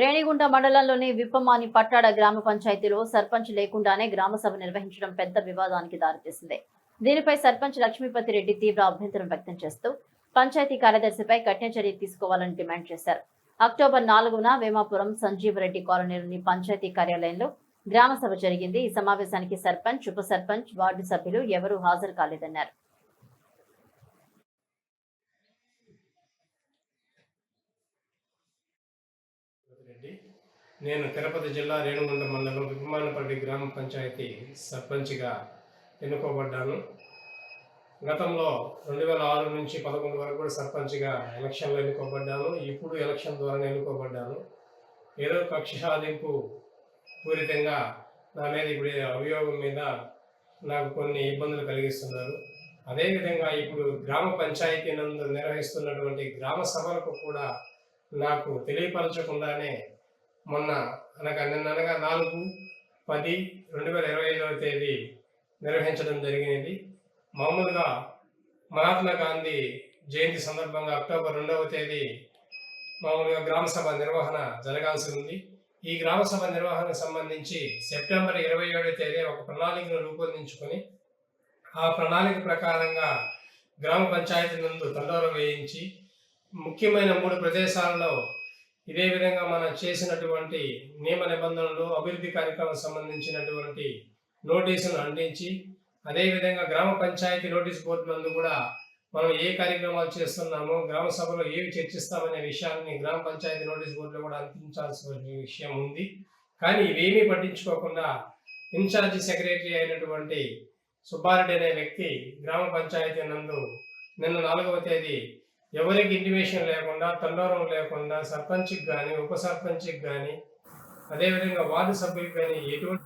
రేణిగుంట మండలంలోని విప్పమాని పట్టాడ గ్రామ పంచాయతీలో సర్పంచ్ లేకుండానే గ్రామ సభ నిర్వహించడం పెద్ద వివాదానికి దారితీసింది. దీనిపై సర్పంచ్ లక్ష్మీపతి రెడ్డి తీవ్ర అభ్యంతరం వ్యక్తం చేస్తూ పంచాయతీ కార్యదర్శిపై కఠిన చర్య తీసుకోవాలని డిమాండ్ చేశారు. అక్టోబర్ నాలుగున వేమాపురం సంజీవరెడ్డి కాలనీలోని పంచాయతీ కార్యాలయంలో గ్రామ సభ జరిగింది. ఈ సమావేశానికి సర్పంచ్ ఉప సర్పంచ్ వార్డు సభ్యులు ఎవరూ హాజరు కాలేదన్నారు రెడ్డి నేను తిరుపతి జిల్లా రేణుగుంట మండలం విమానపల్లి గ్రామ పంచాయతీ సర్పంచ్గా ఎన్నుకోబడ్డాను. గతంలో రెండు వేల ఆరు నుంచి పదకొండు వరకు కూడా సర్పంచ్గా ఎలక్షన్లో ఎన్నుకోబడ్డాను. ఇప్పుడు ఎలక్షన్ ద్వారా ఎన్నుకోబడ్డాను. ఏదో కక్ష సాధింపు పూరితంగా నా మీద ఇప్పుడు అభియోగం మీద నాకు కొన్ని ఇబ్బందులు కలిగిస్తున్నారు. అదేవిధంగా ఇప్పుడు గ్రామ పంచాయతీ నందు నిర్వహిస్తున్నటువంటి గ్రామ సభలకు కూడా నాకు తెలియపరచకుండానే మొన్న అనగా నిన్న అనగా నాలుగు పది రెండు వేల ఇరవై ఐదవ తేదీ నిర్వహించడం జరిగినది. మామూలుగా మహాత్మా గాంధీ జయంతి సందర్భంగా అక్టోబర్ రెండవ తేదీ మామూలుగా గ్రామ సభ నిర్వహణ జరగాల్సి ఉంది. ఈ గ్రామ సభ నిర్వహణకు సంబంధించి సెప్టెంబర్ ఇరవై ఏడవ తేదీ ఒక ప్రణాళికను రూపొందించుకొని ఆ ప్రణాళిక ప్రకారంగా గ్రామ పంచాయతీ నందు తండోర వేయించి ముఖ్యమైన మూడు ప్రదేశాలలో ఇదే విధంగా మనం చేసినటువంటి నియమ నిబంధనలు అభివృద్ధి కార్యక్రమం సంబంధించినటువంటి నోటీసును అందించి అదేవిధంగా గ్రామ పంచాయతీ నోటీస్ బోర్డు నందు కూడా మనం ఏ కార్యక్రమాలు చేస్తున్నామో గ్రామ సభలో ఏవి చర్చిస్తామనే విషయాన్ని గ్రామ పంచాయతీ నోటీస్ బోర్డులో కూడా అందించాల్సిన విషయం ఉంది. కానీ ఇవేమీ పట్టించుకోకుండా ఇన్ఛార్జి సెక్రటరీ అయినటువంటి సుబ్బారెడ్డి అనే వ్యక్తి గ్రామ పంచాయతీ నందు నిన్న నాలుగవ తేదీ ఎవరికి ఇంటిమేషన్ లేకుండా తండోరం లేకుండా సర్పంచ్కి కానీ ఉప సర్పంచ్కి కానీ అదేవిధంగా వార్డు సభ్యులకు కానీ ఎటువంటి